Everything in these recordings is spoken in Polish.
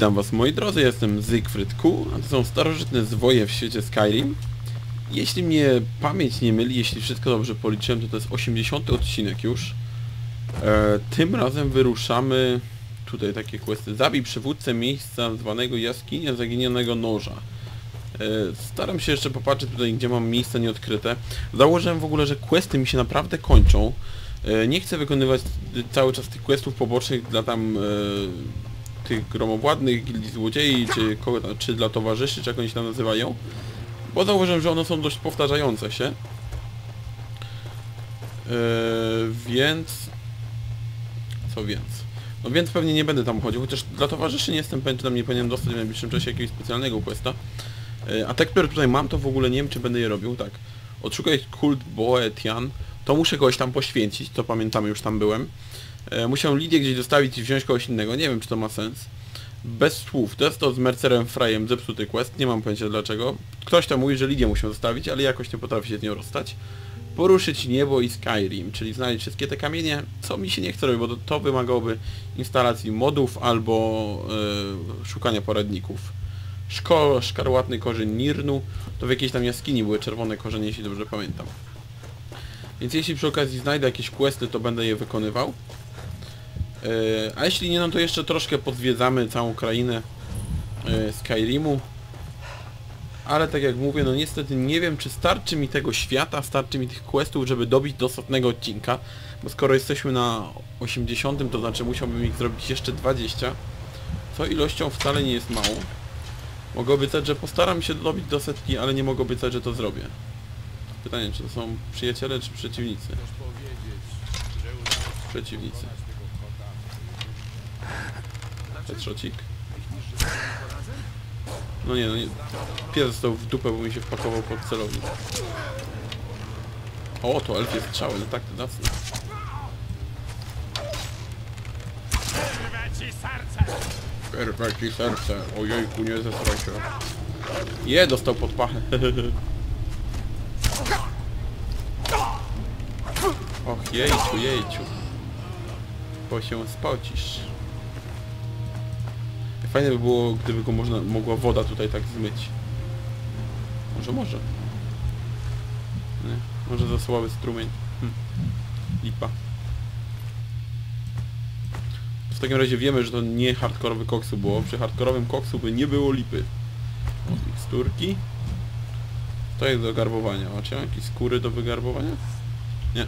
Witam was moi drodzy, jestem Zygfryd Q, a to są starożytne zwoje w świecie Skyrim. Jeśli mnie pamięć nie myli, jeśli wszystko dobrze policzyłem, to to jest 80 odcinek już. E, tym razem wyruszamy tutaj takie questy. Zabij przywódcę miejsca zwanego jaskinia zaginionego noża. E, staram się jeszcze popatrzeć tutaj, gdzie mam miejsca nieodkryte. Założyłem w ogóle, że questy mi się naprawdę kończą. E, nie chcę wykonywać cały czas tych questów pobocznych dla tam e, tych gromowładnych, gildii złodziei, czy, czy dla towarzyszy, czy jak oni się tam nazywają. Bo zauważyłem, że one są dość powtarzające się. Yy, więc... Co więc? No więc pewnie nie będę tam chodził, chociaż dla towarzyszy nie jestem pewien, czy tam nie powinienem dostać w najbliższym czasie jakiegoś specjalnego questa. Yy, a te, które tutaj mam, to w ogóle nie wiem, czy będę je robił, tak. Odszukaj kult Boetian, to muszę kogoś tam poświęcić, to pamiętamy, już tam byłem. E, Musiał Lidię gdzieś zostawić i wziąć kogoś innego, nie wiem czy to ma sens. Bez słów, to jest to z Mercerem Frejem zepsuty quest, nie mam pojęcia dlaczego. Ktoś tam mówi, że Lidię musimy zostawić, ale jakoś nie potrafi się z nią rozstać. Poruszyć niebo i Skyrim, czyli znaleźć wszystkie te kamienie, co mi się nie chce robić, bo to, to wymagałoby instalacji modów albo e, szukania poradników. Szko, szkarłatny korzeń Nirnu, to w jakiejś tam jaskini były czerwone korzenie, jeśli dobrze pamiętam. Więc jeśli przy okazji znajdę jakieś questy, to będę je wykonywał. Yy, a jeśli nie, no to jeszcze troszkę podzwiedzamy całą krainę yy, Skyrimu. Ale tak jak mówię, no niestety nie wiem, czy starczy mi tego świata, starczy mi tych questów, żeby dobić do setnego odcinka. Bo skoro jesteśmy na 80, to znaczy musiałbym ich zrobić jeszcze 20. Co ilością wcale nie jest mało. Mogę obiecać, że postaram się dobić do setki, ale nie mogę obiecać, że to zrobię. Pytanie, czy to są przyjaciele, czy przeciwnicy? Przeciwnicy. Petrzocik. No nie, no nie. Pies został w dupę, bo mi się wpakował pod celownik. O, to elfie strzały, no tak, to zacne. Wyrwę ci serce. Ojejku, nie zesraj się. Je, dostał pod pachę. Och, jejciu, jejciu. Bo się spocisz. Fajne by było, gdyby go można, mogła woda tutaj tak zmyć. Może, może. Nie, może za słaby strumień. Hm. Lipa. W takim razie wiemy, że to nie hardkorowy koksu było. Przy hardkorowym koksu by nie było lipy. O. To jest do garbowania. Macie jakieś skóry do wygarbowania? Nie.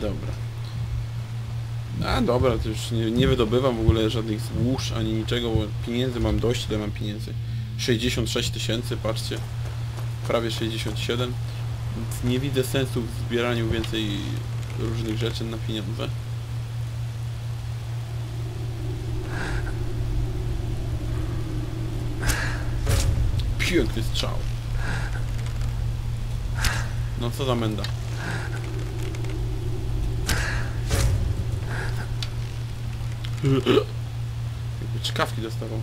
Dobra. A dobra, to już nie, nie wydobywam w ogóle żadnych złóż ani niczego, bo pieniędzy mam dość, ile mam pieniędzy? 66 tysięcy, patrzcie. Prawie 67. Więc nie widzę sensu w zbieraniu więcej różnych rzeczy na pieniądze. Piękny strzał. No co za menda. Czkawki dostawał.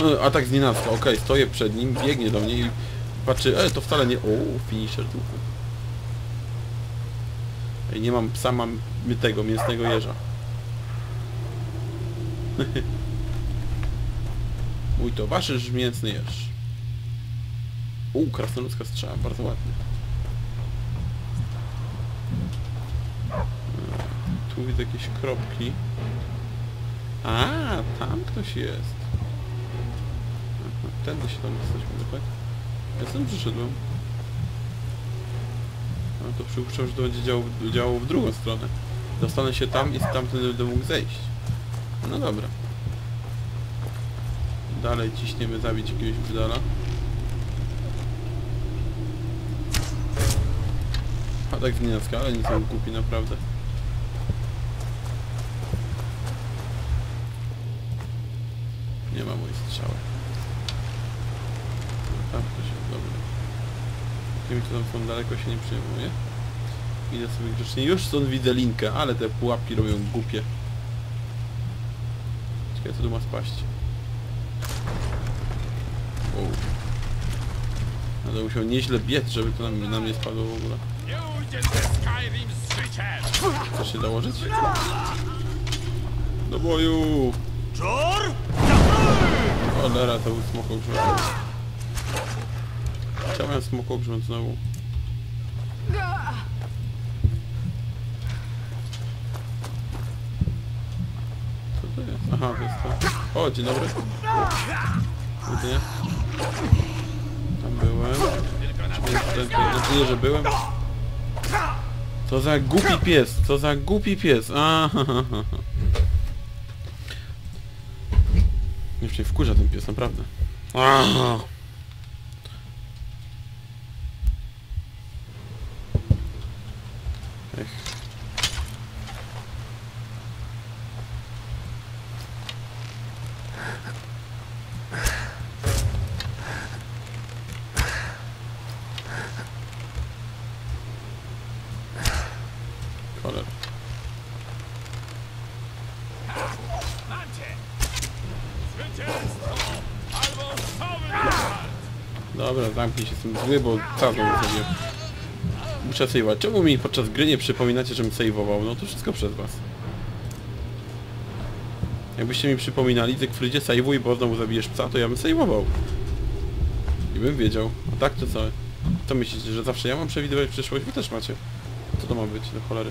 E, Atak z nienacka, okej, stoję przed nim, biegnie do mnie i patrzy, e, to wcale nie... O, finisher duchu. Ej, nie mam psa, mam mytego, mięsnego jeża. Mój towarzysz mięsny jeż. U, krasnoludzka strzała, bardzo ładnie. Tu widzę jakieś kropki. A, tam ktoś jest. Aha, Tędy się tam dostać mogę, tak? Ja sam przyszedłem. No to przypuszczam, że to będzie działało, działało w drugą stronę. Dostanę się tam i stamtąd będę mógł zejść. No dobra. Dalej ciśniemy zabić jakiegoś brzydala. A tak z ale nic nie głupi naprawdę. Nie Tam ktoś jest, dobra. Tymi, co tam są daleko się nie przejmuje. Idę sobie grzecznie. Już stąd widzę linkę, ale te pułapki robią głupie. Ciekawe co tu ma spaść. Wow. Ale musiał nieźle biec, żeby to na, na mnie spadło w ogóle. Chcesz się dołożyć? Do boju! Czor! Cholera, to był smokogrzmot. Chciałem smokogrzmot znowu. Co to jest? Aha, to jest to. O, dzień dobry. Widzę. Tam byłem. Znaczy nie, że byłem. Co za głupi pies, co za głupi pies. Aha. Już mnie wkurza ten pies, naprawdę. Aha. Ech. Cholera. Mam cię! Zwycięstwo! Albo cały Dobra, zamknij się tym zły, bo znowu zrobię? Muszę save'ować. Czemu mi podczas gry nie przypominacie, żebym save'ował? No to wszystko przez was. Jakbyście mi przypominali, Zygfrydzie save'uj, bo znowu zabijesz psa, to ja bym save'ował. I bym wiedział. A tak to co? To myślicie, że zawsze ja mam przewidywać przyszłość? Wy też macie. Co to ma być, do cholery?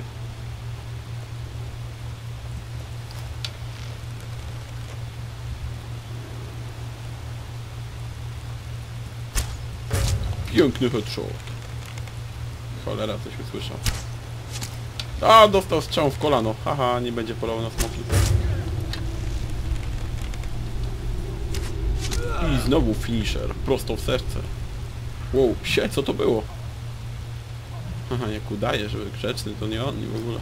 Piękny headshot. Cholera, coś usłyszał. A, dostał strzał w kolano. Haha, nie będzie polował na smoki. I znowu finisher, prosto w serce. Wow, psie, co to było? Haha, jak udaje, żeby grzeczny, to nie on, nie w ogóle.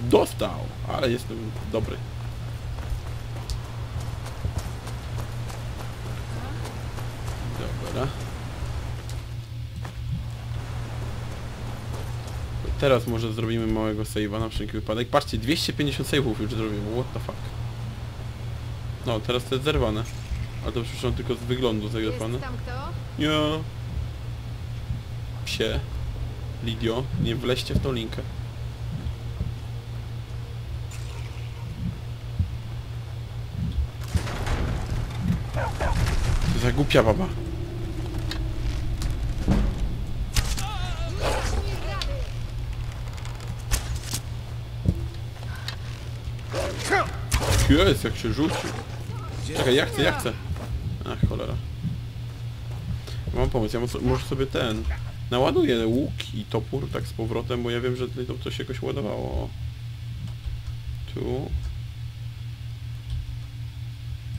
Dostał, ale jestem dobry. Dobra. Teraz może zrobimy małego save'a na wszelki wypadek. Patrzcie, 250 save'ów już zrobimy, what the fuck. No, teraz to jest zerwane. Ale to przyszło tylko z wyglądu zerwane. Nie. Psie. Lidio, nie wleźcie w tą linkę. To za głupia baba. Jest, jak się rzucił. Czekaj, ja chcę, ja chcę. Ach, cholera. Mam pomysł, ja mo- może sobie ten... Naładuję łuk i topór tak z powrotem, bo ja wiem, że tutaj to coś jakoś ładowało. Tu.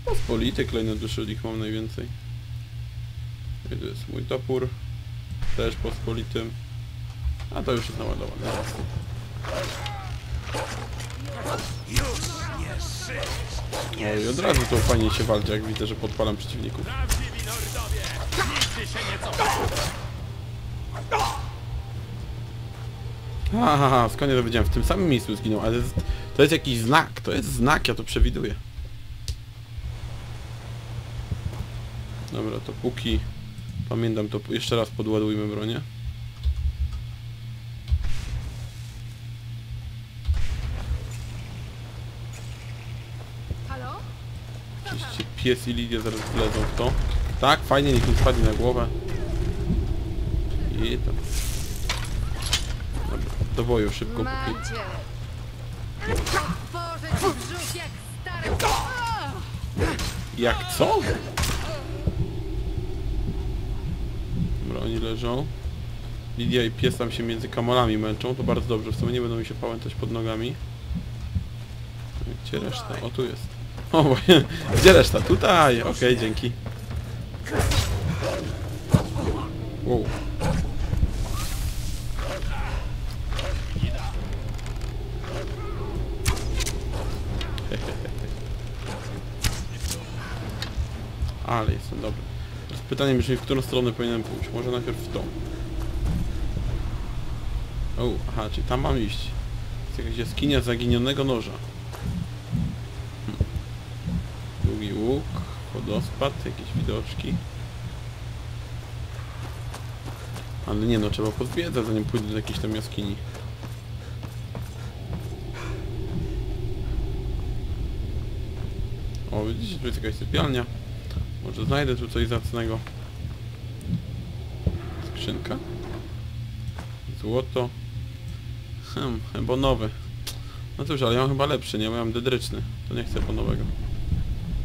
Pospolity klejnoduszylik mam najwięcej. I tu jest mój topór. Też pospolitym. A to już jest naładowane. No i od razu to fajnie się walczy, jak widzę, że podpalam przeciwników. Haha, skąd to? W tym samym miejscu zginął, ale to jest jakiś znak, to jest znak, ja to przewiduję. Dobra, to póki pamiętam, to jeszcze raz podładujmy bronię. Pies i Lidia zaraz wlezą w to. Tak, fajnie, niech mi spadnie na głowę. I to. Dobra, do boju, szybko póki. Jak co? Dobra, oni leżą. Lidia i pies tam się między kamolami męczą, to bardzo dobrze, w sumie nie będą mi się pałętać pod nogami. Gdzie reszta? O, tu jest. O, właśnie. Gdzie reszta? Tutaj! Okej, dzięki. Wow. Ale jestem dobry. Teraz pytanie brzmi, w którą stronę powinienem pójść. Może najpierw w tą. O, aha, czyli tam mam iść. Jest jakaś jaskinia zaginionego noża. Hmm. Długi łuk, wodospad, jakieś widoczki. Ale nie no, trzeba pozwiedzać zanim pójdę do jakiejś tam jaskini. O, widzicie, tu jest jakaś sypialnia. Może znajdę tu coś zacnego. Skrzynka. Złoto. Hmm, chyba nowy. No cóż, ale ja mam chyba lepszy, nie? Bo ja mam dedryczny. To nie chcę po nowego.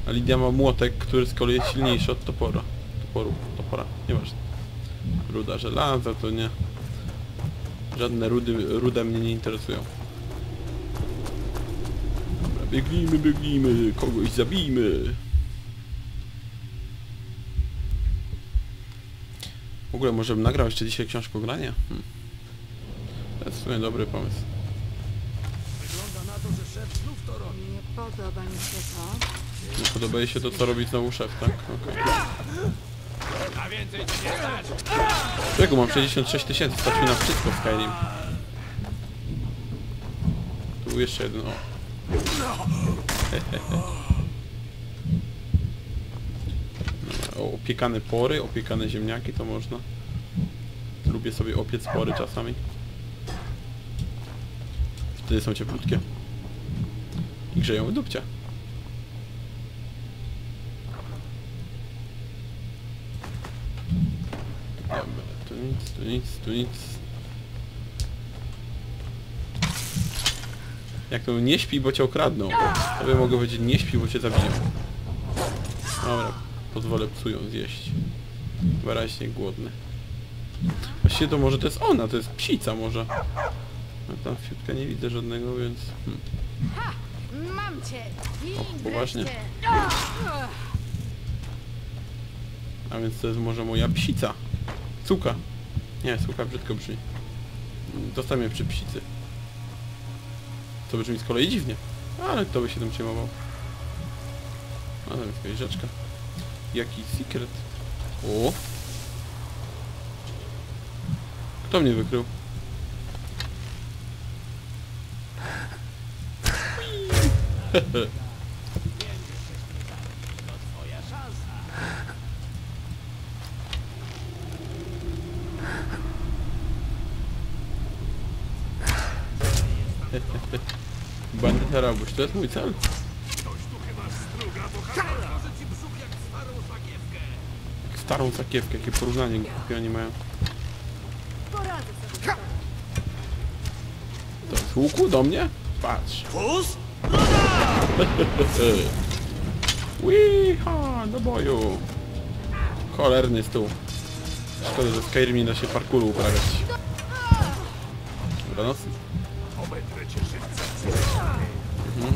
A Lidia ma młotek, który z kolei jest silniejszy od topora. Toporu, topora, nieważne. Ruda żelaza to nie. Żadne rudy, rude mnie nie interesują. Dobra, biegnijmy, biegnijmy, kogoś zabijmy. W ogóle może bym nagrał jeszcze dzisiaj książkę o granie? Hmm. To jest w sumie dobry pomysł. Wygląda na to, że szef znów to robi. Nie podoba mi się to. Nie podoba jej się to, co robi znowu szef, tak? Okej. Czego mam 66 tysięcy, stać mi na wszystko w Skyrim. Tu jeszcze jeden, o. O, opiekane pory, opiekane ziemniaki to można. Lubię sobie opiec pory czasami. Wtedy są cieplutkie. I grzeją w. Dobra, tu nic, tu nic, tu nic. Jak to nie śpi, bo cię okradną. To by mogło powiedzieć nie śpi, bo cię zabiją. Dobra, pozwolę psu ją zjeść. Wyraźnie głodny. Właściwie to może to jest ona, to jest psica może. A tam fiutka nie widzę żadnego, więc... Hmm. Mam cię! Poważnie? A więc to jest może moja psica. Cuka. Nie, suka brzydko brzmi. Zostawię przy psicy. To brzmi z kolei dziwnie. Ale kto by się tym przejmował? A tam jest jakaś rzeczka. Jaki secret? O! Kto mnie wykrył? Bandyta rabuś, to jest mój cel. Jak starą sakiewkę. Jak starą sakiewkę, jakie porównanie głupie oni mają. To z łuku do mnie? Patrz. Wiha, do boju. Cholerny stół. Szkoda, że w Skyrim nie da się parkouru uprawiać. Dobranoc.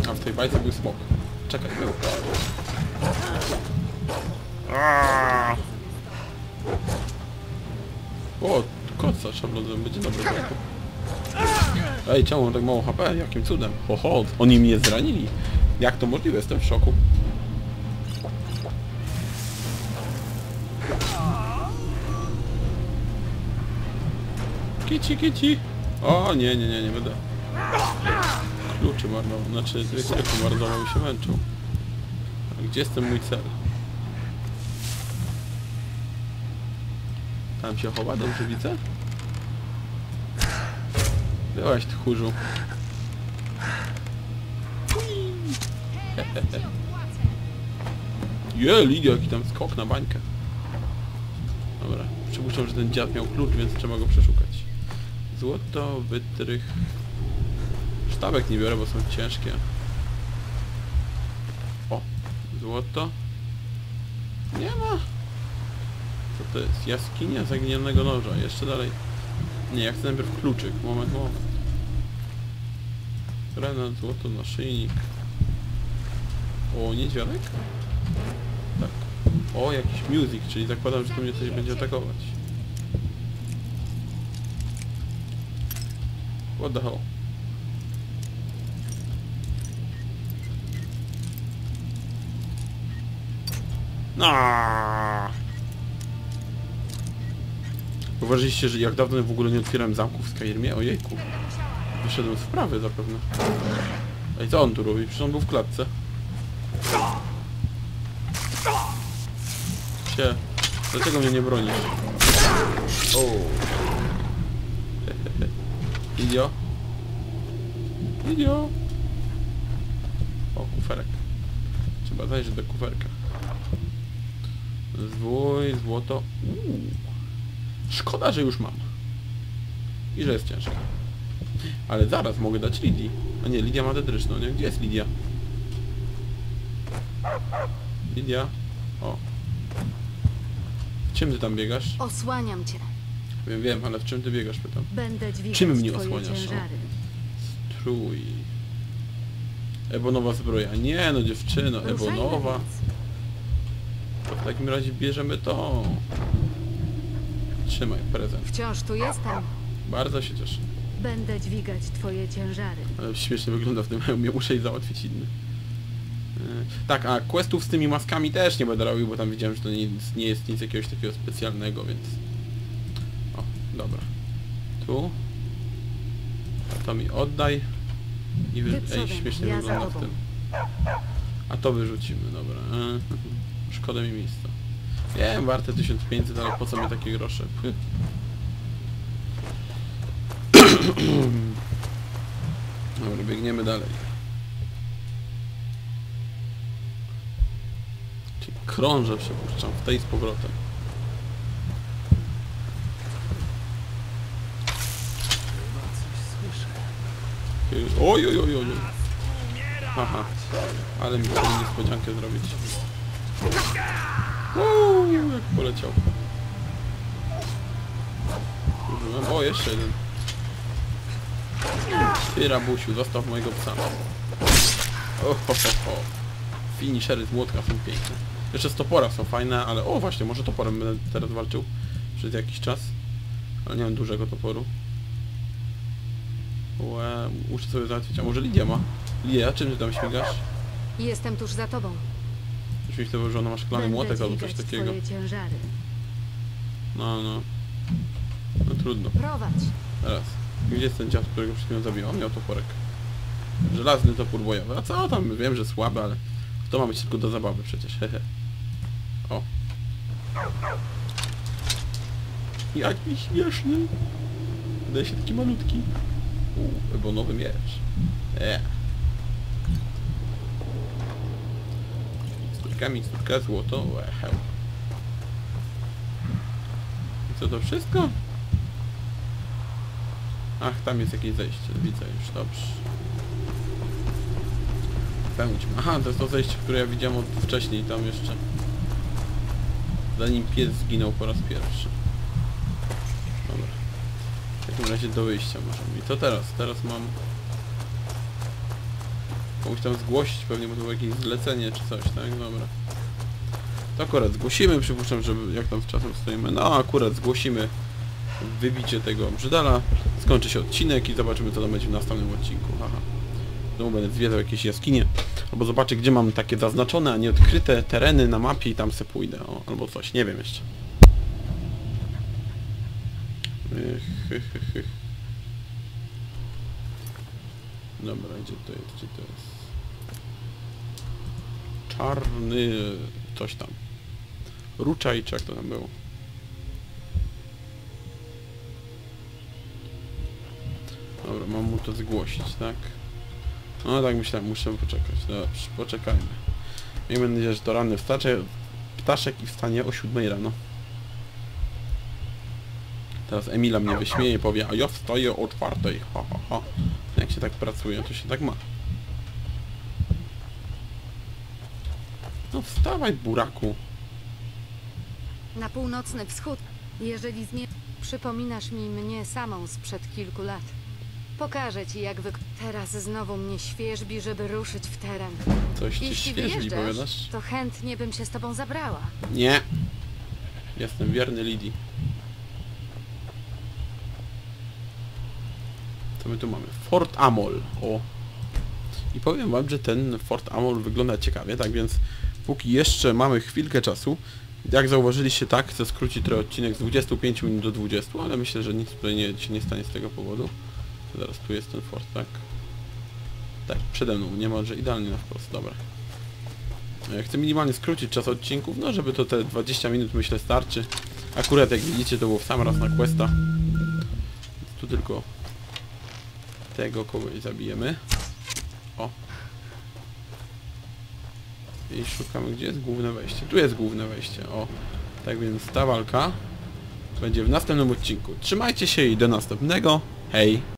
A w tej bajce był smok. Czekaj, był. O, koca szablozem będzie dobry. Ej, czemu mam tak mało HP? Jakim cudem? Ho, ho, oni mnie zranili. Jak to możliwe? Jestem w szoku. Kici, kici. O, nie, nie, nie, nie będę. Kluczy marnował, znaczy wieku marnował i się męczył. A gdzie jest ten mój cel? Tam się chowa, dobrze widzę? Byłaś tchórzu. Je, Lidia, jaki tam skok na bańkę. Dobra, przypuszczam, że ten dziad miał klucz, więc trzeba go przeszukać. Złoto, wytrych... Sztabek nie biorę, bo są ciężkie. O, złoto. Nie ma. Co to jest? Jaskinia zaginionego noża. Jeszcze dalej. Nie, ja chcę najpierw kluczyk. Moment, moment. Granat, złoto, naszyjnik. O, niedźwiadek? Tak. O, jakiś music, czyli zakładam, że tu mnie coś będzie atakować. What the hell? No. Uważaliście, że jak dawno w ogóle nie otwierałem zamków w Skyrimie? Ojejku. Wyszedłem z wprawy zapewne. Ej, co on tu robi? Przecież on był w klatce. Sie. Dlaczego mnie nie bronisz? O. Lidio? Lidio? O, kuferek. Trzeba zajrzeć do kuferka. Złoto. Uuu. Szkoda, że już mam. I że jest ciężko. Ale zaraz mogę dać Lidii. A nie, Lidia ma tetryczną, nie? Gdzie jest Lidia? Lidia? O. W czym ty tam biegasz? Osłaniam cię. Wiem, wiem, ale w czym ty biegasz, pytam. Będę dźwigać Czym mnie osłaniasz, o? ciężary. Trój. Ebonowa zbroja. Nie no dziewczyno, Ruszajmy ebonowa. więc. To w takim razie bierzemy to. Trzymaj, prezent. Wciąż tu jestem. Bardzo się cieszę. Będę dźwigać twoje ciężary. Ale śmiesznie wygląda w tym hełmie, muszę jej załatwić inny. E, Tak, a questów z tymi maskami też nie będę robił, bo tam widziałem, że to nie, nie jest nic jakiegoś takiego specjalnego, więc... O, dobra. Tu. To mi oddaj. I wy... Ej, śmiesznie wygląda w tym. A to wyrzucimy, dobra. Szkoda mi miejsca. Wiem, warte 1500, ale po co mi takie grosze? Dobra, biegniemy dalej. Krążę przepuszczam w tej z powrotem. Oj, oj, oj, oj. Aha. Ale mi niespodziankę zrobić. Uuu, jak poleciał. Użyłem. O, jeszcze jeden. Ty, rabusiu, zostaw mojego psa. O, ho, ho, ho. Finishery z młotka są piękne. Jeszcze z topora są fajne, ale... O, właśnie, może toporem będę teraz walczył przez jakiś czas. Ale nie mam dużego toporu. Łe, muszę sobie załatwić. A może Lidia ma? Lidia, czym ty tam śmigasz? Jestem tuż za tobą. Mi to że ona ma szklany młotek albo coś takiego. No, no. No trudno. Prowadź. Teraz. Gdzie jest ten dziad, którego przed chwilą zabiłem? On miał toporek. Żelazny topór bojowy. A co tam? Wiem, że słaby, ale to ma być tylko do zabawy przecież. Hehe. O. Jaki śmieszny. Wydaje się taki malutki. Uuu, bo nowy miecz. E. Miksturka, miksturka, złoto. Łeheł. I co to wszystko? Ach, tam jest jakieś zejście, widzę już, dobrze. Pędźmy. Aha, to jest to zejście, które ja widziałem od wcześniej, tam jeszcze. Zanim pies zginął po raz pierwszy. Dobra. W takim razie do wyjścia możemy. I co teraz? Teraz mam... Komuś tam zgłosić pewnie, bo to było jakieś zlecenie czy coś, tak? Dobra. To akurat zgłosimy, przypuszczam, że jak tam z czasem stoimy. No, akurat zgłosimy wybicie tego brzydala, skończy się odcinek i zobaczymy co tam będzie w następnym odcinku. Haha. Znowu będę zwiedzał jakieś jaskinie, albo zobaczę gdzie mam takie zaznaczone, a nie odkryte tereny na mapie i tam se pójdę, o, albo coś, nie wiem jeszcze. Dobra, gdzie to jest, gdzie to jest? Czarny... coś tam. Ruczaj, czy jak to tam było? Dobra, mam mu to zgłosić, tak? No tak myślałem, muszę poczekać. Dobrze, poczekajmy. Miejmy nadzieję, że to ranny wstacze, ptaszek i wstanie o 7 rano. Teraz Emila mnie wyśmieje powie, a ja wstaję o czwartej, ha ha ha. Jak się tak pracuje, to się tak ma. No wstawaj, buraku. Na północny wschód. Jeżeli zmie... Przypominasz mi mnie samą sprzed kilku lat. Pokażę ci jak wy... Teraz znowu mnie świeżbi, żeby ruszyć w teren. Coś ci Jeśli świeżbi, powiadasz? to chętnie bym się z tobą zabrała. Nie. Jestem wierny Lidii. Co my tu mamy? Fort Amol. O. I powiem wam, że ten Fort Amol wygląda ciekawie, tak więc póki jeszcze mamy chwilkę czasu, jak zauważyliście tak, chcę skrócić trochę odcinek z 25 minut do 20, ale myślę, że nic tutaj nie, się nie stanie z tego powodu. Zaraz tu jest ten fort, tak? Tak, przede mną, niemalże idealnie na wprost, dobra. Ja Chcę minimalnie skrócić czas odcinków, no żeby to te 20 minut myślę starczy. Akurat jak widzicie to było w sam raz na questa. Tu tylko Tego kogoś zabijemy. O. I szukamy, gdzie jest główne wejście. Tu jest główne wejście, o. Tak więc ta walka będzie w następnym odcinku. Trzymajcie się i do następnego. Hej!